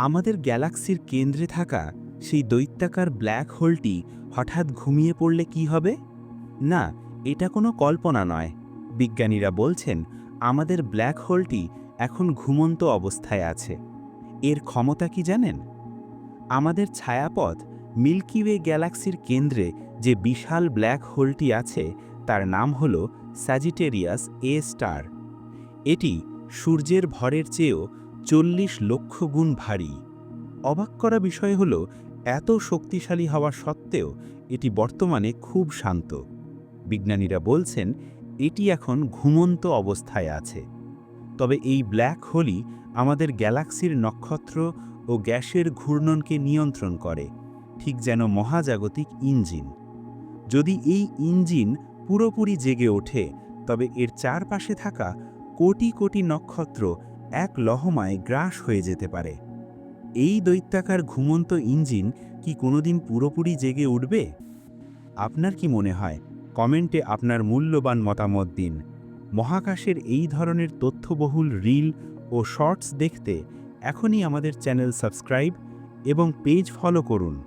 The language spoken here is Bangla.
আমাদের গ্যালাক্সির কেন্দ্রে থাকা সেই দৈত্যাকার ব্ল্যাক হোলটি হঠাৎ ঘুমিয়ে পড়লে কি হবে? না, এটা কোনো কল্পনা নয়। বিজ্ঞানীরা বলছেন, আমাদের ব্ল্যাক হোলটি এখন ঘুমন্ত অবস্থায় আছে। এর ক্ষমতা কি জানেন? আমাদের ছায়াপথ মিল্কি ওয়ে গ্যালাক্সির কেন্দ্রে যে বিশাল ব্ল্যাক হোলটি আছে, তার নাম হল স্যাজিটেরিয়াস এ স্টার। এটি সূর্যের ভরের চেয়েও চল্লিশ লক্ষ গুণ ভারী। অবাক করা বিষয় হল, এত শক্তিশালী হওয়া সত্ত্বেও এটি বর্তমানে খুব শান্ত। বিজ্ঞানীরা বলছেন, এটি এখন ঘুমন্ত অবস্থায় আছে। তবে এই ব্ল্যাক হোলই আমাদের গ্যালাক্সির নক্ষত্র ও গ্যাসের ঘূর্ণনকে নিয়ন্ত্রণ করে, ঠিক যেন মহাজাগতিক ইঞ্জিন। যদি এই ইঞ্জিন পুরোপুরি জেগে ওঠে, তবে এর চারপাশে থাকা কোটি কোটি নক্ষত্র এক লহমায় গ্রাস হয়ে যেতে পারে। এই দৈত্যাকার ঘুমন্ত ইঞ্জিন কি কোনোদিন পুরোপুরি জেগে উঠবে? আপনার কি মনে হয়? কমেন্টে আপনার মূল্যবান মতামত দিন। মহাকাশের এই ধরনের তথ্যবহুল রিল ও শর্টস দেখতে এখনই আমাদের চ্যানেল সাবস্ক্রাইব এবং পেজ ফলো করুন।